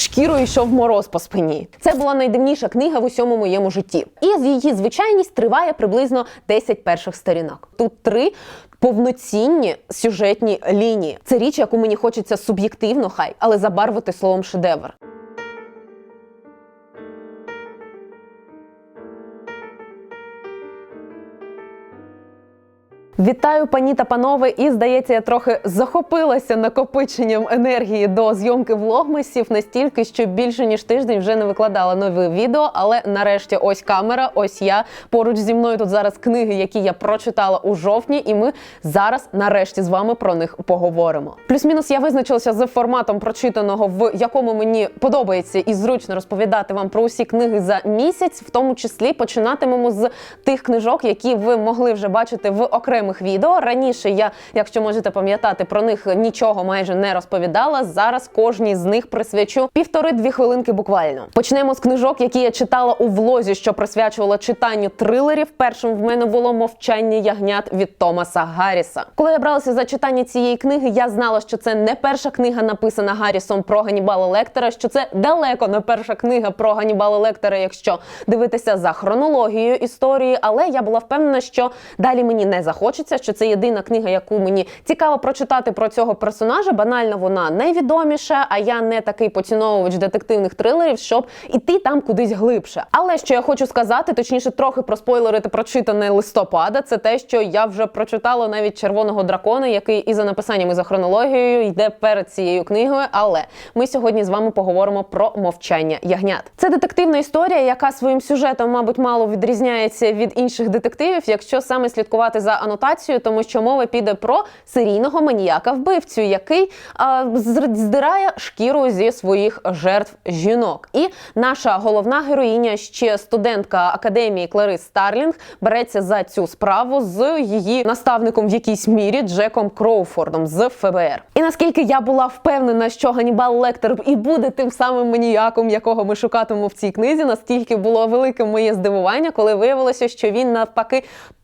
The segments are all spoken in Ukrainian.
шкірою йшов мороз по спині. Це була найдивніша книга в усьому моєму житті. І її звичайність триває приблизно 10 перших сторінок. Тут три. Повноцінні сюжетні лінії. Це річ, яку мені хочеться суб'єктивно, хай, але забарвити словом шедевр. Вітаю, пані та панове! І здається, я трохи захопилася накопиченням енергії до зйомки влогмасів настільки, що більше ніж тиждень вже не викладала нове відео. Але нарешті, ось камера, ось я поруч зі мною тут зараз книги, які я прочитала у жовтні, і ми зараз нарешті з вами про них поговоримо. Плюс-мінус я визначилася з форматом прочитаного, в якому мені подобається і зручно розповідати вам про усі книги за місяць, в тому числі починатимемо з тих книжок, які ви могли вже бачити в окремих відео. Раніше я, якщо можете пам'ятати, про них нічого майже не розповідала. Зараз кожній з них присвячу півтори-дві хвилинки буквально. Почнемо з книжок, які я читала у влозі, що присвячувала читанню трилерів. Першим в мене було мовчання ягнят від Томаса Гарріса. Коли я бралася за читання цієї книги, я знала, що це не перша книга, написана Гаррісом про Ганнібала Лектора, що це далеко не перша книга про Ганнібала Лектора, якщо дивитися за хронологією історії. Але я була впевнена, що далі мені не захочеться, що це єдина книга, яку мені цікаво прочитати про цього персонажа. Банально вона найвідоміша, а я не такий поціновувач детективних трилерів, щоб іти там кудись глибше. Але що я хочу сказати, точніше, трохи проспойлерити прочитане листопада, це те, що я вже прочитала навіть червоного дракона, який і за написанням, і за хронологією йде перед цією книгою. Але ми сьогодні з вами поговоримо про мовчання ягнят. Це детективна історія, яка своїм сюжетом, мабуть, мало відрізняється від інших детективів, якщо саме слідкувати за анотацією, тому що мова піде про серійного маніяка вбивцю, який а, здирає шкіру зі своїх жертв жінок. І наша головна героїня, ще студентка академії Кларис Старлінг, береться за цю справу з її наставником в якійсь мірі Джеком Кроуфордом з ФБР. І наскільки я була впевнена, що Ганнібал Лектор і буде тим самим маніяком, якого ми шукатимемо в цій книзі, настільки було велике моє здивування, коли виявилося, що він навпаки.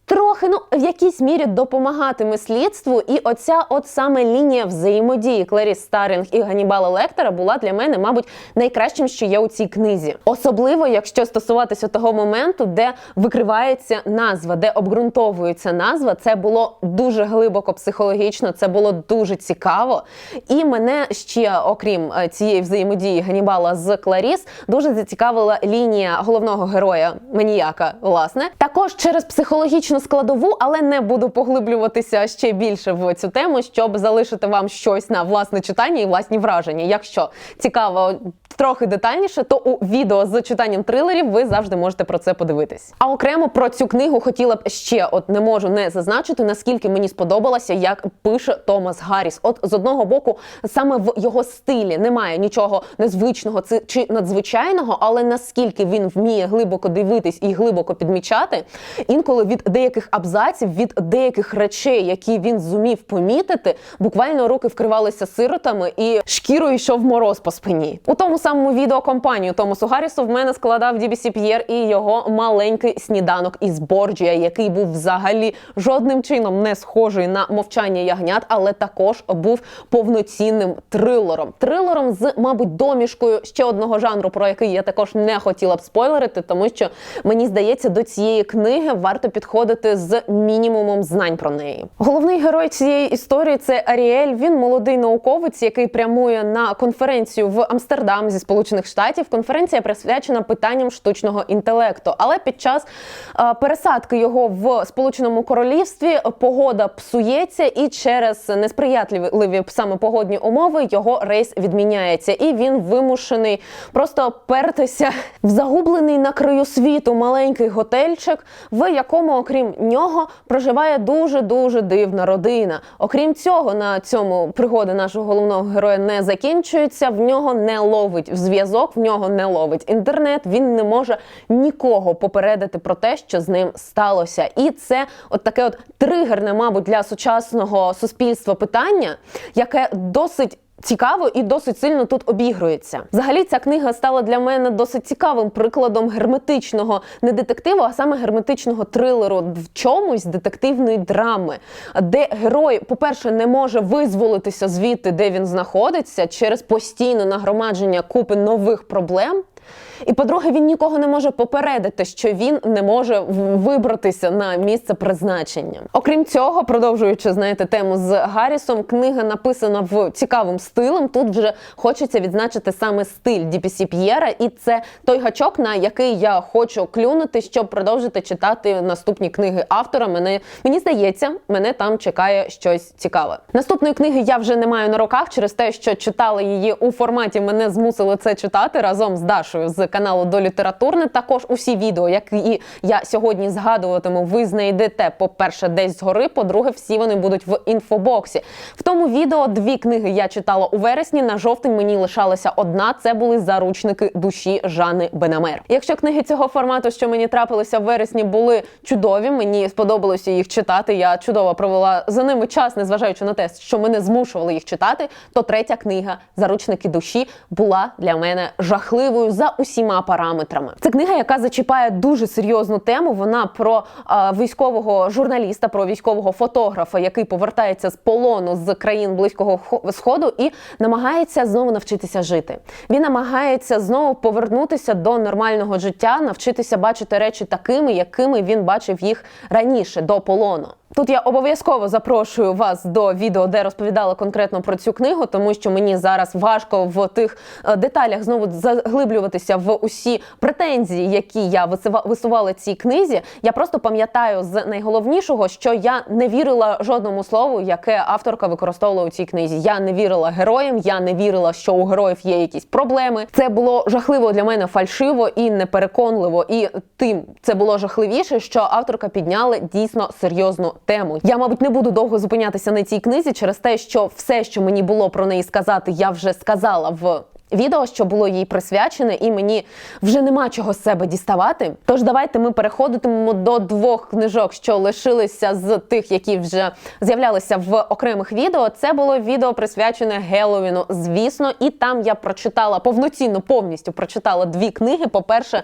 Трохи ну в якійсь мірі допомагатиме слідству, і оця от саме лінія взаємодії Клеріс Старінг і Ганнібала Лектора була для мене, мабуть, найкращим, що є у цій книзі. Особливо, якщо стосуватися того моменту, де викривається назва, де обґрунтовується назва, це було дуже глибоко психологічно, це було дуже цікаво. І мене ще, окрім е, цієї взаємодії Ганнібала з Кларіс, дуже зацікавила лінія головного героя маніяка. Власне, також через психологічну складову, але не буду поглиблюватися ще більше в цю тему, щоб залишити вам щось на власне читання і власні враження. Якщо цікаво трохи детальніше, то у відео з читанням трилерів ви завжди можете про це подивитись. А окремо про цю книгу хотіла б ще, от не можу не зазначити, наскільки мені сподобалося, як пише Томас Гарріс. От з одного боку, саме в його стилі немає нічого незвичного чи надзвичайного, але наскільки він вміє глибоко дивитись і глибоко підмічати, інколи від деяких абзаців, від деяких речей, які він зумів помітити, буквально руки вкривалися сиротами і шкірою йшов мороз по спині. У тому самому відео компанію Томасу Гаррісу в мене складав DBC П'єр і його маленький сніданок із Борджія, який був взагалі жодним чином не схожий на мовчання ягнят, але також був повноцінним трилером. Трилером з, мабуть, домішкою ще одного жанру, про який я також не хотіла б спойлерити, тому що мені здається, до цієї книги варто підходити з мінімумом знань про неї. Головний герой цієї історії це Аріель. Він молодий науковець, який прямує на конференцію в Амстердам зі Сполучених Штатів. Конференція присвячена питанням штучного інтелекту. Але під час е, пересадки його в Сполученому Королівстві погода псується, і через несприятливі саме погодні умови його рейс відміняється, і він вимушений просто пертися в загублений на краю світу маленький готельчик, в якому, окрім нього, проживає дуже дуже дивна родина. Окрім цього, на цьому пригоди нашого головного героя не закінчуються. В нього не ловить зв'язок, в нього не ловить інтернет. Він не може нікого попередити про те, що з ним сталося. І це от таке от тригерне, мабуть, для сучасного суспільства питання, яке досить цікаво і досить сильно тут обігрується. Взагалі, ця книга стала для мене досить цікавим прикладом герметичного не детективу, а саме герметичного трилеру в чомусь детективної драми, де герой, по-перше, не може визволитися звідти, де він знаходиться, через постійне нагромадження купи нових проблем. І по-друге, він нікого не може попередити, що він не може вибратися на місце призначення. Окрім цього, продовжуючи знаєте, тему з Гаррісом, книга написана в цікавим стилем. Тут вже хочеться відзначити саме стиль DPC П'єра, і це той гачок, на який я хочу клюнути, щоб продовжити читати наступні книги автора. Мене мені здається, мене там чекає щось цікаве. Наступної книги я вже не маю на руках через те, що читала її у форматі. Мене змусили це читати разом з Дашою з каналу до літературне. Також усі відео, які я сьогодні згадуватиму, ви знайдете, по-перше, десь згори. По-друге, всі вони будуть в інфобоксі. В тому відео дві книги я читала у вересні. На жовтень мені лишалася одна. Це були заручники душі Жани Бенамер. Якщо книги цього формату, що мені трапилися в вересні, були чудові, мені сподобалося їх читати. Я чудово провела за ними час, незважаючи на те, що мене змушували їх читати. То третя книга Заручники душі була для мене жахливою за усіма параметрами. Це книга, яка зачіпає дуже серйозну тему. Вона про а, військового журналіста, про військового фотографа, який повертається з полону з країн близького Хо- сходу і намагається знову навчитися жити. Він намагається знову повернутися до нормального життя, навчитися бачити речі такими, якими він бачив їх раніше до полону. Тут я обов'язково запрошую вас до відео, де розповідала конкретно про цю книгу, тому що мені зараз важко в тих е, деталях знову заглиблюватися в усі претензії, які я висува- висувала цій книзі. Я просто пам'ятаю з найголовнішого, що я не вірила жодному слову, яке авторка використовувала у цій книзі. Я не вірила героям, я не вірила, що у героїв є якісь проблеми. Це було жахливо для мене фальшиво і непереконливо. І тим це було жахливіше, що авторка підняла дійсно серйозну тему. Я, мабуть, не буду довго зупинятися на цій книзі через те, що все, що мені було про неї сказати, я вже сказала в. Відео, що було їй присвячене, і мені вже нема чого з себе діставати. Тож давайте ми переходитимемо до двох книжок, що лишилися з тих, які вже з'являлися в окремих відео. Це було відео присвячене Геловіну, звісно, і там я прочитала повноцінно, повністю прочитала дві книги. По-перше,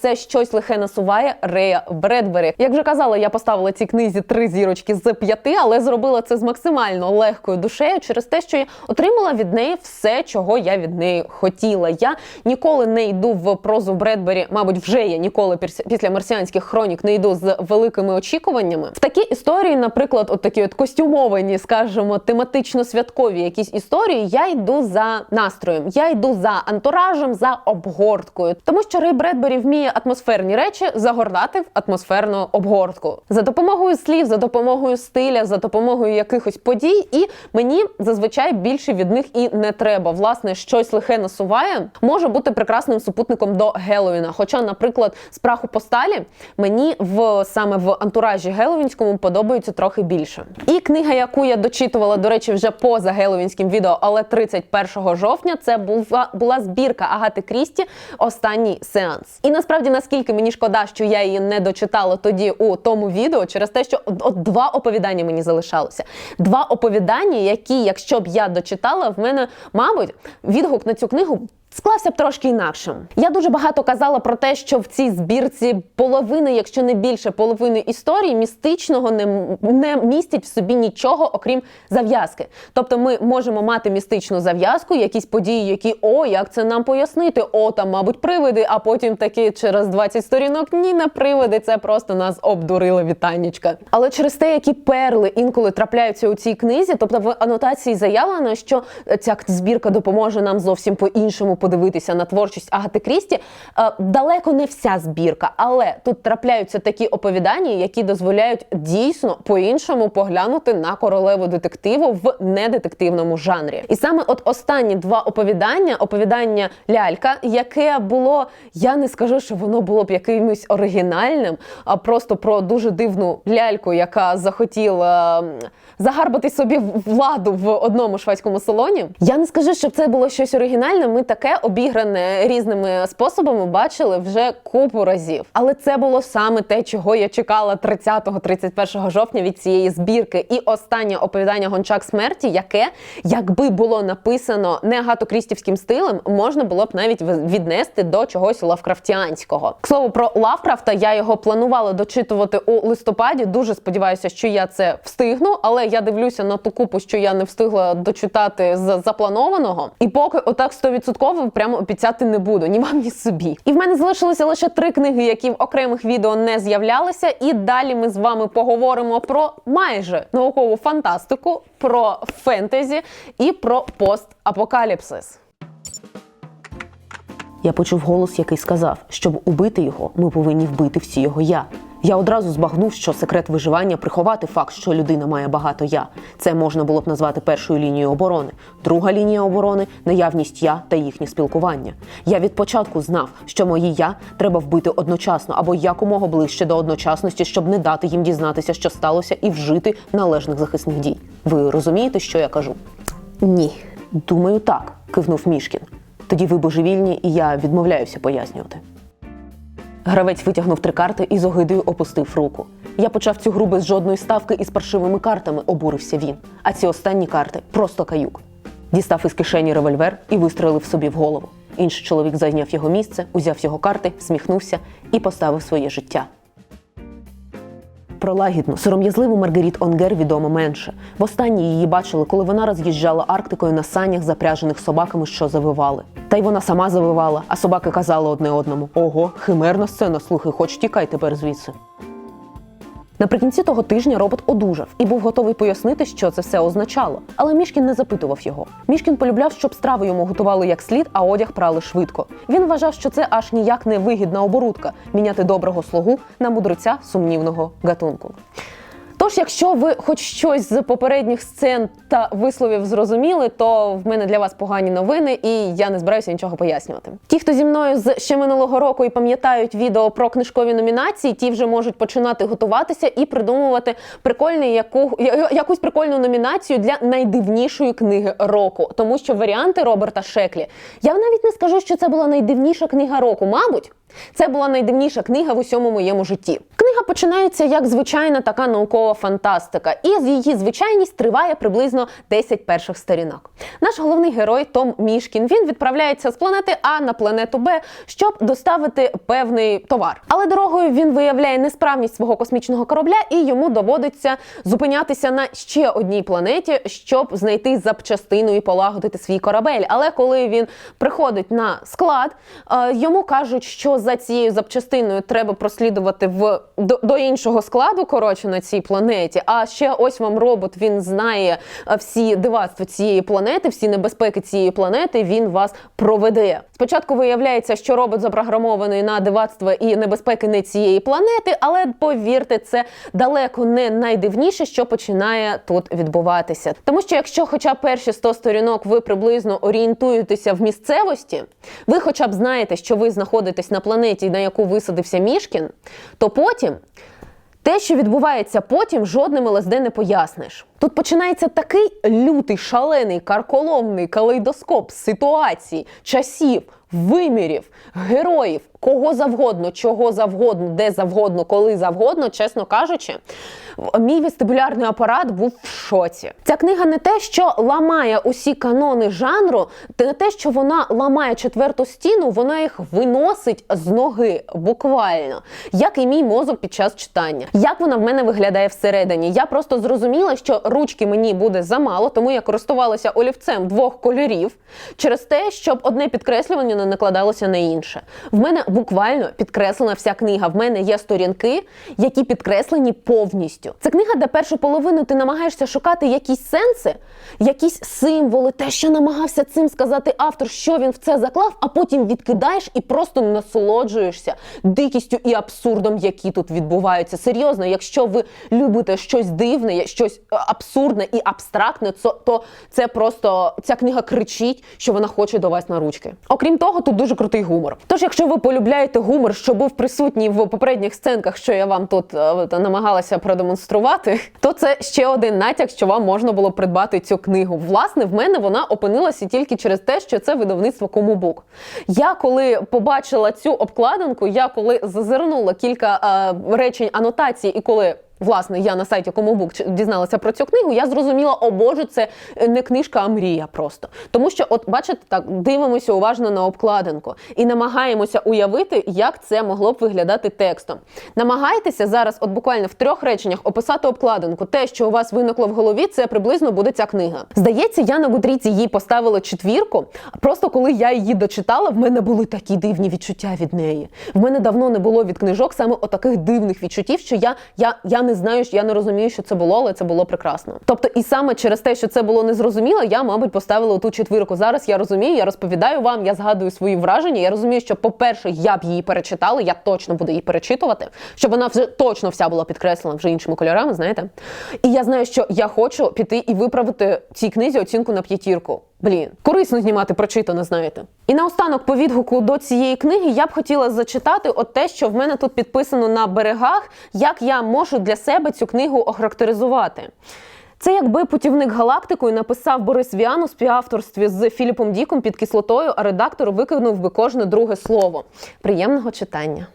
це щось лихе насуває Рея Бредбері. Як вже казала, я поставила цій книзі три зірочки з п'яти, але зробила це з максимально легкою душею через те, що я отримала від неї все, чого я від неї хотіла. Я ніколи не йду в прозу Бредбері, мабуть, вже я ніколи після марсіанських хронік не йду з великими очікуваннями. В такі історії, наприклад, от такі от костюмовані, скажімо, тематично святкові якісь історії, я йду за настроєм, я йду за антуражем, за обгорткою, тому що Рей Бредбері вміє атмосферні речі загортати в атмосферну обгортку за допомогою слів, за допомогою стиля, за допомогою якихось подій, і мені зазвичай більше від них і не треба. Власне, щось лихе насуває може бути прекрасним супутником до Геловіна. Хоча, наприклад, з праху по сталі мені в саме в антуражі Геловінському подобається трохи більше. І книга, яку я дочитувала, до речі, вже поза Геловінським відео, але 31 жовтня, це була, була збірка Агати Крісті Останній сеанс. І насправді, наскільки мені шкода, що я її не дочитала тоді у тому відео, через те, що от два оповідання мені залишалося. Два оповідання, які, якщо б я дочитала, в мене, мабуть, відгук на цю книгу. Склався б трошки інакшим. Я дуже багато казала про те, що в цій збірці половини, якщо не більше половини історії, містичного не, не містять в собі нічого, окрім зав'язки. Тобто ми можемо мати містичну зав'язку, якісь події, які о, як це нам пояснити? О, там, мабуть, привиди, а потім таки через 20 сторінок ні, не привиди, це просто нас обдурили вітаннячка. Але через те, які перли інколи трапляються у цій книзі, тобто в анотації заявлено, що ця збірка допоможе нам зовсім по-іншому подивитися на творчість Агати Крісті. Е, Далеко не вся збірка, але тут трапляються такі оповідання, які дозволяють дійсно по-іншому поглянути на королеву детективу в недетективному жанрі. І саме от останні два оповідання: оповідання Лялька, яке було, я не скажу, що воно було б якимось оригінальним, а просто про дуже дивну ляльку, яка захотіла загарбати собі владу в одному шведському салоні. Я не скажу, щоб це було щось оригінальне. Ми таке обігране різними способами бачили вже купу разів. Але це було саме те, чого я чекала 30-31 жовтня від цієї збірки. І останнє оповідання гончак смерті, яке, якби було написано не гатокрістівським стилем, можна було б навіть віднести до чогось лавкрафтіанського. К слову, про Лавкрафта я його планувала дочитувати у листопаді. Дуже сподіваюся, що я це встигну, але я дивлюся на ту купу, що я не встигла дочитати з запланованого. І поки отак 100% прямо обіцяти не буду ні вам, ні собі. І в мене залишилося лише три книги, які в окремих відео не з'являлися. І далі ми з вами поговоримо про майже наукову фантастику, про фентезі і про постапокаліпсис. Я почув голос, який сказав, щоб убити його, ми повинні вбити всі його я. Я одразу збагнув, що секрет виживання приховати факт, що людина має багато я. Це можна було б назвати першою лінією оборони. Друга лінія оборони наявність я та їхнє спілкування. Я від початку знав, що мої я треба вбити одночасно або якомога ближче до одночасності, щоб не дати їм дізнатися, що сталося, і вжити належних захисних дій. Ви розумієте, що я кажу? Ні. Думаю, так, кивнув Мішкін. Тоді ви божевільні, і я відмовляюся пояснювати. Гравець витягнув три карти і з огидою опустив руку. Я почав цю гру без жодної ставки і з паршивими картами, обурився він. А ці останні карти просто каюк. Дістав із кишені револьвер і вистрелив собі в голову. Інший чоловік зайняв його місце, узяв його карти, сміхнувся і поставив своє життя. Про лагідну, сором'язливу Маргаріт Онгер відомо менше. Востаннє її бачили, коли вона роз'їжджала Арктикою на санях, запряжених собаками, що завивали. Та й вона сама завивала, а собаки казали одне одному: Ого, химерна сцена, слухай, хоч тікай тепер звідси. Наприкінці того тижня робот одужав і був готовий пояснити, що це все означало. Але Мішкін не запитував його. Мішкін полюбляв, щоб страви йому готували як слід, а одяг прали швидко. Він вважав, що це аж ніяк не вигідна оборудка міняти доброго слугу на мудреця сумнівного гатунку. Тож, якщо ви хоч щось з попередніх сцен та висловів зрозуміли, то в мене для вас погані новини, і я не збираюся нічого пояснювати. Ті, хто зі мною з ще минулого року і пам'ятають відео про книжкові номінації, ті вже можуть починати готуватися і придумувати прикольний яку, якусь прикольну номінацію для найдивнішої книги року. Тому що варіанти Роберта Шеклі я навіть не скажу, що це була найдивніша книга року, мабуть. Це була найдивніша книга в усьому моєму житті. Книга починається як звичайна така наукова фантастика, і її звичайність триває приблизно 10 перших сторінок. Наш головний герой Том Мішкін він відправляється з планети А на планету Б, щоб доставити певний товар. Але дорогою він виявляє несправність свого космічного корабля, і йому доводиться зупинятися на ще одній планеті, щоб знайти запчастину і полагодити свій корабель. Але коли він приходить на склад, йому кажуть, що за цією запчастиною треба прослідувати в до, до іншого складу, коротше, на цій планеті. А ще ось вам робот він знає всі дивацтва цієї планети, всі небезпеки цієї планети. Він вас проведе. Спочатку виявляється, що робот запрограмований на дивацтва і небезпеки не цієї планети, але повірте, це далеко не найдивніше, що починає тут відбуватися. Тому що, якщо, хоча б перші 100 сторінок, ви приблизно орієнтуєтеся в місцевості, ви, хоча б знаєте, що ви знаходитесь на планеті, на яку висадився Мішкін, то потім. Те, що відбувається потім, жодним ЛСД не поясниш. Тут починається такий лютий, шалений, карколомний калейдоскоп ситуацій, часів, вимірів, героїв, кого завгодно, чого завгодно, де завгодно, коли завгодно, чесно кажучи, мій вестибулярний апарат був в шоці. Ця книга не те, що ламає усі канони жанру, не те, що вона ламає четверту стіну, вона їх виносить з ноги буквально, як і мій мозок під час читання. Як вона в мене виглядає всередині? Я просто зрозуміла, що ручки мені буде замало, тому я користувалася олівцем двох кольорів через те, щоб одне підкреслювання не накладалося на інше. В мене буквально підкреслена вся книга. В мене є сторінки, які підкреслені повністю. Це книга, де першу половину ти намагаєшся шукати якісь сенси, якісь символи, те, що намагався цим сказати автор, що він в це заклав, а потім відкидаєш і просто насолоджуєшся дикістю і абсурдом, які тут відбуваються. Серйозно, якщо ви любите щось дивне, щось абсурдне і абстрактне, то це просто ця книга кричить, що вона хоче до вас на ручки. Окрім того. тут дуже крутий гумор. Тож, якщо ви полюбляєте гумор, що був присутній в попередніх сценках, що я вам тут е, намагалася продемонструвати, то це ще один натяк, що вам можна було придбати цю книгу. Власне, в мене вона опинилася тільки через те, що це видавництво Комубук. Я коли побачила цю обкладинку, я коли зазирнула кілька е, речень анотації, і коли. Власне, я на сайті Комобук дізналася про цю книгу. Я зрозуміла, о боже, це не книжка, а мрія просто. Тому що, от бачите, так дивимося уважно на обкладинку і намагаємося уявити, як це могло б виглядати текстом. Намагайтеся зараз, от буквально в трьох реченнях, описати обкладинку. Те, що у вас виникло в голові, це приблизно буде ця книга. Здається, я на Гудріці їй поставила четвірку. Просто коли я її дочитала, в мене були такі дивні відчуття від неї. В мене давно не було від книжок саме отаких дивних відчуттів, що я, я, я не знаю, я не розумію, що це було, але це було прекрасно. Тобто, і саме через те, що це було незрозуміло, я, мабуть, поставила ту четвірку. Зараз я розумію, я розповідаю вам, я згадую свої враження. Я розумію, що, по-перше, я б її перечитала, я точно буду її перечитувати, щоб вона вже точно вся була підкреслена вже іншими кольорами, знаєте. І я знаю, що я хочу піти і виправити цій книзі оцінку на п'ятірку. Блін, корисно знімати прочитане, знаєте. І наостанок по відгуку до цієї книги я б хотіла зачитати от те, що в мене тут підписано на берегах, як я можу для себе цю книгу охарактеризувати. Це якби путівник галактикою написав Борис Віан у співавторстві з Філіпом Діком під кислотою, а редактор викинув би кожне друге слово. Приємного читання.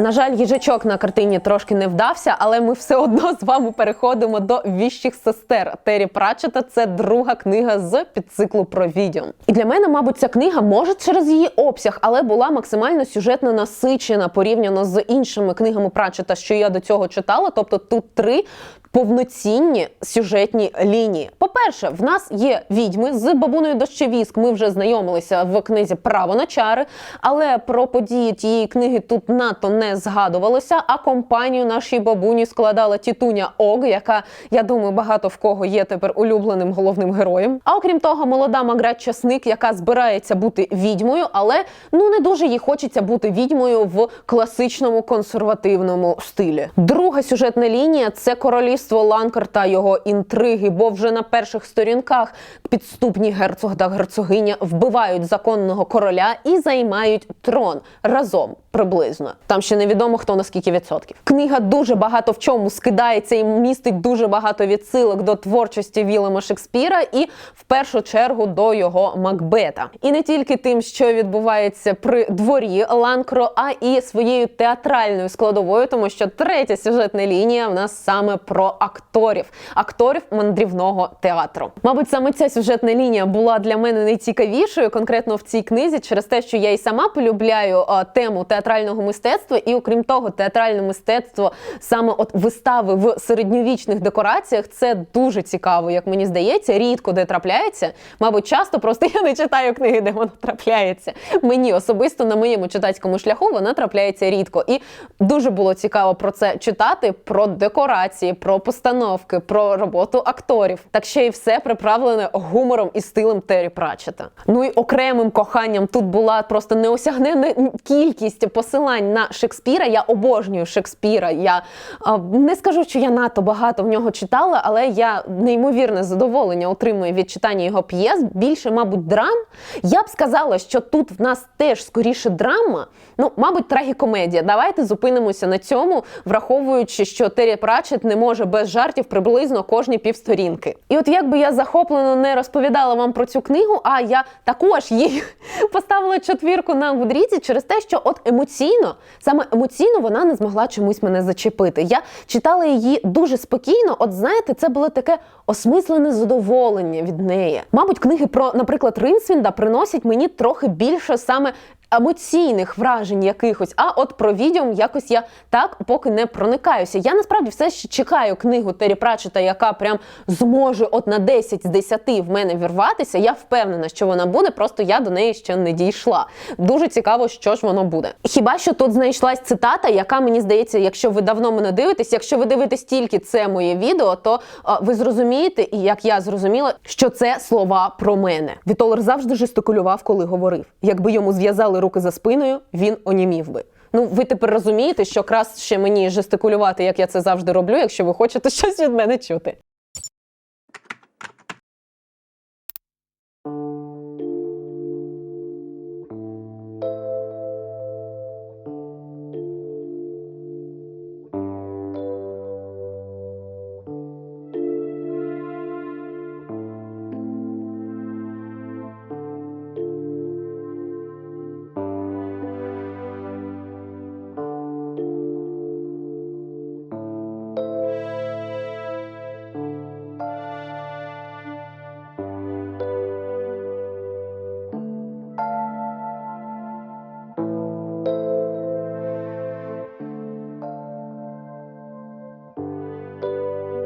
На жаль, їжачок на картині трошки не вдався, але ми все одно з вами переходимо до віщих сестер. Террі Пратчета це друга книга з підциклу про відьом. І для мене, мабуть, ця книга може через її обсяг, але була максимально сюжетно насичена порівняно з іншими книгами Пратчета, що я до цього читала. Тобто тут три повноцінні сюжетні лінії. По-перше, в нас є відьми з бабуною дощевіск. Ми вже знайомилися в книзі Право на чари, але про події тієї книги тут надто не згадувалося. А компанію нашій бабуні складала тітуня Ог, яка я думаю, багато в кого є тепер улюбленим головним героєм. А окрім того, молода Маград Часник, яка збирається бути відьмою, але ну не дуже їй хочеться бути відьмою в класичному консервативному стилі. Друга сюжетна лінія це королівство Ланкар та його інтриги, бо вже на перших сторінках підступні герцог та герцогиня вбивають законного короля і займають трон разом приблизно. Там ще невідомо хто на скільки відсотків. Книга дуже багато в чому скидається і містить дуже багато відсилок до творчості Вілема Шекспіра і в першу чергу до його Макбета. І не тільки тим, що відбувається при дворі Ланкро, а і своєю театральною складовою, тому що третя сюжетна лінія в нас саме про акторів, акторів мандрівного театру. Мабуть, саме ця сюжетна лінія була для мене найцікавішою, конкретно в цій книзі, через те, що я і сама полюбляю а, тему театрального мистецтва, і окрім того, театральне мистецтво саме от вистави в середньовічних декораціях це дуже цікаво, як мені здається, рідко де трапляється. Мабуть, часто просто я не читаю книги, де воно трапляється. Мені особисто на моєму читацькому шляху вона трапляється рідко. І дуже було цікаво про це читати: про декорації, про постановки, про роботу акторів. Так ще й все приправлене гумором і стилем Террі Пратчета. Ну і окремим коханням тут була просто неосягнена кількість посилань на Шекспіра. Я обожнюю Шекспіра. Я не скажу, що я надто багато в нього читала, але я неймовірне задоволення отримую від читання його п'єс. Більше, мабуть, драм. Я б сказала, що тут в нас теж скоріше драма. Ну, мабуть, трагікомедія. Давайте зупинимося на цьому, враховуючи, що Террі Пратчет не може без жартів приблизно кожні півсторінки. І от якби я захоплено не розповідала вам про цю книгу, а я також їй поставила четвірку на Гудріці через те, що от емоційно саме емоційно вона не змогла чомусь мене зачепити. Я читала її дуже спокійно. От знаєте, це було таке осмислене задоволення від неї. Мабуть, книги про, наприклад, Ринсвінда приносять мені трохи більше саме. Емоційних вражень якихось, а от про відьом якось я так поки не проникаюся. Я насправді все ще чекаю книгу Террі Пратчета, яка прям зможе от на 10 з 10 в мене вірватися. Я впевнена, що вона буде, просто я до неї ще не дійшла. Дуже цікаво, що ж воно буде. Хіба що тут знайшлась цитата, яка мені здається, якщо ви давно мене дивитесь, якщо ви дивитесь тільки це моє відео, то а, ви зрозумієте, і як я зрозуміла, що це слова про мене. Вітолер завжди жестикулював, коли говорив. Якби йому зв'язали руки за спиною, він онімів би. Ну, ви тепер розумієте, що краще мені жестикулювати, як я це завжди роблю, якщо ви хочете щось від мене чути.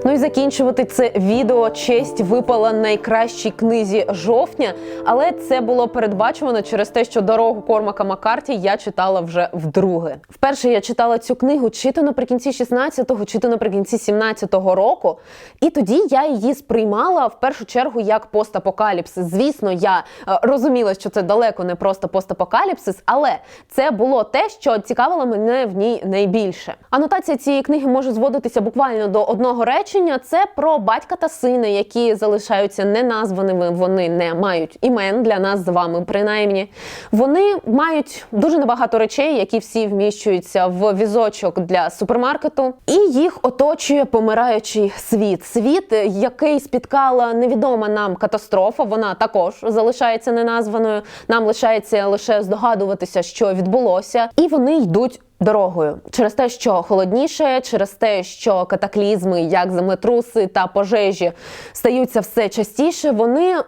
Ну і закінчувати це відео честь випала найкращій книзі жовтня, але це було передбачувано через те, що дорогу Кормака Маккарті я читала вже вдруге. Вперше я читала цю книгу чи то наприкінці 16-го, чи то наприкінці 17-го року. І тоді я її сприймала в першу чергу як постапокаліпсис. Звісно, я е, розуміла, що це далеко не просто постапокаліпсис, але це було те, що цікавило мене в ній найбільше. Анотація цієї книги може зводитися буквально до одного речення. Це про батька та сина, які залишаються неназваними. Вони не мають імен для нас з вами, принаймні. Вони мають дуже небагато речей, які всі вміщуються в візочок для супермаркету, і їх оточує помираючий світ. Світ, який спіткала невідома нам катастрофа. Вона також залишається неназваною. Нам лишається лише здогадуватися, що відбулося, і вони йдуть дорогою через те, що холодніше, через те, що катаклізми, як землетруси та пожежі, стаються все частіше. Вони е,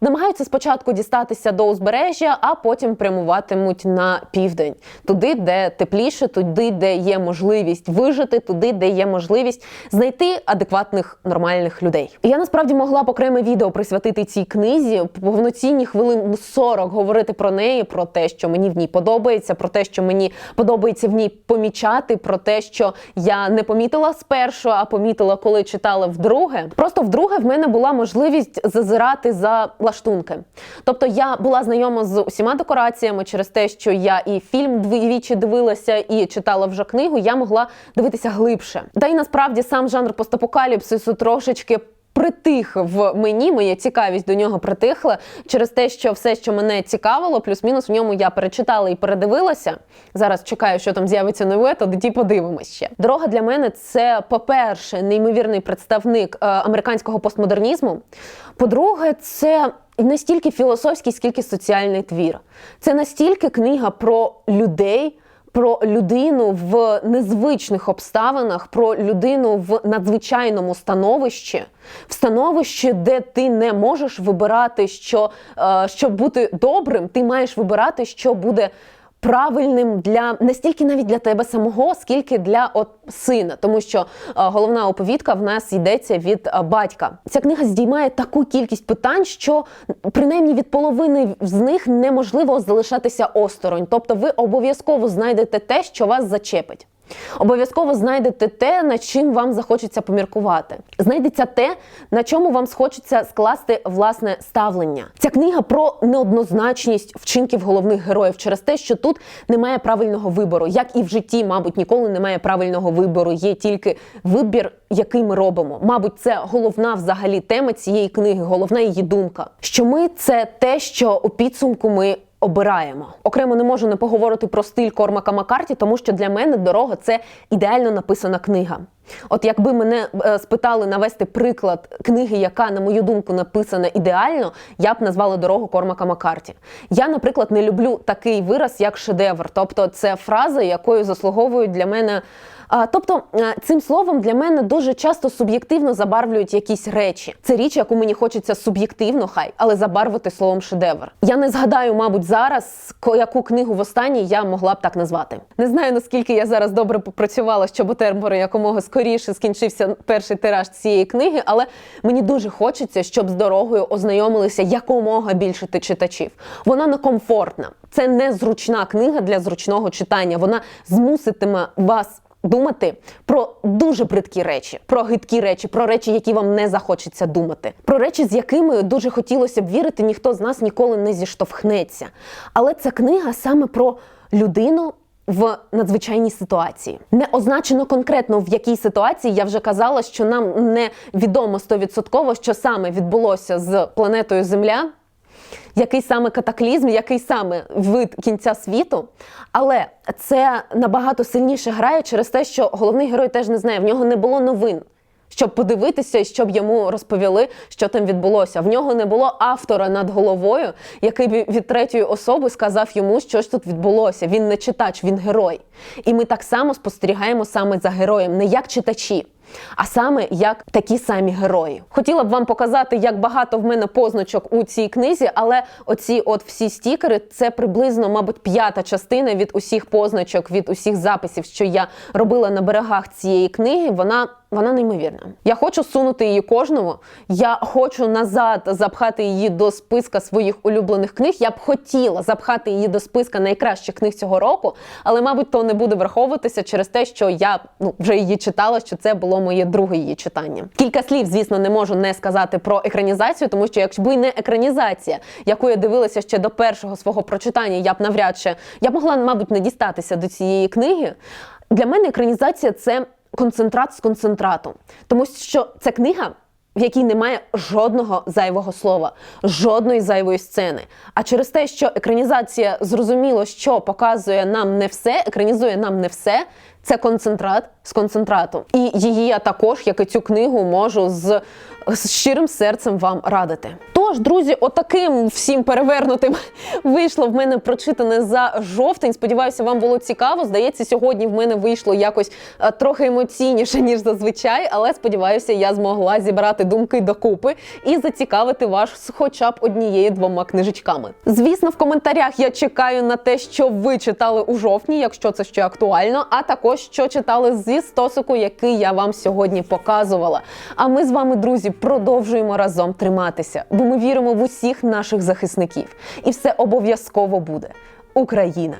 намагаються спочатку дістатися до узбережжя, а потім прямуватимуть на південь, туди, де тепліше, туди, де є можливість вижити, туди, де є можливість знайти адекватних нормальних людей. Я насправді могла б окреме відео присвятити цій книзі, повноцінні хвилин 40 говорити про неї, про те, що мені в ній подобається, про те, що мені подобається в ній помічати, про те, що я не помітила спершу, а помітила, коли читала вдруге. Просто вдруге в мене була можливість зазирати за лаштунки. Тобто я була знайома з усіма декораціями через те, що я і фільм двічі дивилася, і читала вже книгу. Я могла дивитися глибше. Та й насправді сам жанр постапокаліпсису трошечки. Притих в мені, моя цікавість до нього притихла через те, що все, що мене цікавило, плюс-мінус в ньому я перечитала і передивилася. Зараз чекаю, що там з'явиться нове, то тоді подивимось ще. Дорога для мене це, по-перше, неймовірний представник е, американського постмодернізму. По-друге, це не стільки філософський, скільки соціальний твір. Це настільки книга про людей про людину в незвичних обставинах, про людину в надзвичайному становищі, в становищі, де ти не можеш вибирати, що е, щоб бути добрим, ти маєш вибирати, що буде. Правильним для не стільки навіть для тебе самого, скільки для от сина, тому що е, головна оповідка в нас йдеться від е, батька. Ця книга здіймає таку кількість питань, що принаймні від половини з них неможливо залишатися осторонь. Тобто, ви обов'язково знайдете те, що вас зачепить. Обов'язково знайдете те, над чим вам захочеться поміркувати. Знайдеться те, на чому вам схочеться скласти власне ставлення. Ця книга про неоднозначність вчинків головних героїв через те, що тут немає правильного вибору, як і в житті, мабуть, ніколи немає правильного вибору. Є тільки вибір, який ми робимо. Мабуть, це головна взагалі тема цієї книги, головна її думка. Що ми це те, що у підсумку ми обираємо. Окремо не можу не поговорити про стиль Кормака Маккарті, тому що для мене дорога це ідеально написана книга. От якби мене е, спитали навести приклад книги, яка, на мою думку, написана ідеально, я б назвала дорогу Кормака Маккарті. Я, наприклад, не люблю такий вираз, як шедевр. Тобто, це фраза, якою заслуговують для мене. Тобто е, цим словом для мене дуже часто суб'єктивно забарвлюють якісь речі. Це річ, яку мені хочеться суб'єктивно, хай, але забарвити словом шедевр. Я не згадаю, мабуть, зараз яку книгу в останній я могла б так назвати. Не знаю наскільки я зараз добре попрацювала, щоб у Тербора якомога скоріше скінчився перший тираж цієї книги, але мені дуже хочеться, щоб з дорогою ознайомилися якомога більше читачів. Вона некомфортна. Це не зручна книга для зручного читання. Вона змуситиме вас думати про дуже бридкі речі, про гидкі речі, про речі, які вам не захочеться думати, про речі, з якими дуже хотілося б вірити, ніхто з нас ніколи не зіштовхнеться. Але ця книга саме про людину. В надзвичайній ситуації не означено конкретно в якій ситуації. Я вже казала, що нам не відомо стовідсотково, що саме відбулося з планетою Земля, який саме катаклізм, який саме вид кінця світу. Але це набагато сильніше грає через те, що головний герой теж не знає, в нього не було новин. Щоб подивитися і щоб йому розповіли, що там відбулося. В нього не було автора над головою, який б від третьої особи сказав йому, що ж тут відбулося. Він не читач, він герой. І ми так само спостерігаємо саме за героєм, не як читачі. А саме як такі самі герої. Хотіла б вам показати, як багато в мене позначок у цій книзі, але оці от всі стікери це приблизно, мабуть, п'ята частина від усіх позначок, від усіх записів, що я робила на берегах цієї книги. Вона вона неймовірна. Я хочу сунути її кожному. Я хочу назад запхати її до списка своїх улюблених книг. Я б хотіла запхати її до списка найкращих книг цього року, але, мабуть, то не буде враховуватися через те, що я ну вже її читала, що це було моє друге її читання. Кілька слів, звісно, не можу не сказати про екранізацію, тому що якби не екранізація, яку я дивилася ще до першого свого прочитання, я б навряд чи я б могла, мабуть, не дістатися до цієї книги. Для мене екранізація це концентрат з концентрату, тому що це книга. В якій немає жодного зайвого слова, жодної зайвої сцени. А через те, що екранізація зрозуміло, що показує нам не все, екранізує нам не все, це концентрат з концентрату. І її я також, як і цю книгу, можу з, з щирим серцем вам радити. Тож, друзі, отаким всім перевернутим вийшло в мене прочитане за жовтень. Сподіваюся, вам було цікаво. Здається, сьогодні в мене вийшло якось е, трохи емоційніше, ніж зазвичай, але сподіваюся, я змогла зібрати думки докупи і зацікавити вас хоча б однією-двома книжечками. Звісно, в коментарях я чекаю на те, що ви читали у жовтні, якщо це ще актуально, а також що читали зі стосику, який я вам сьогодні показувала. А ми з вами, друзі, продовжуємо разом триматися, бо ми віримо в усіх наших захисників, і все обов'язково буде. Україна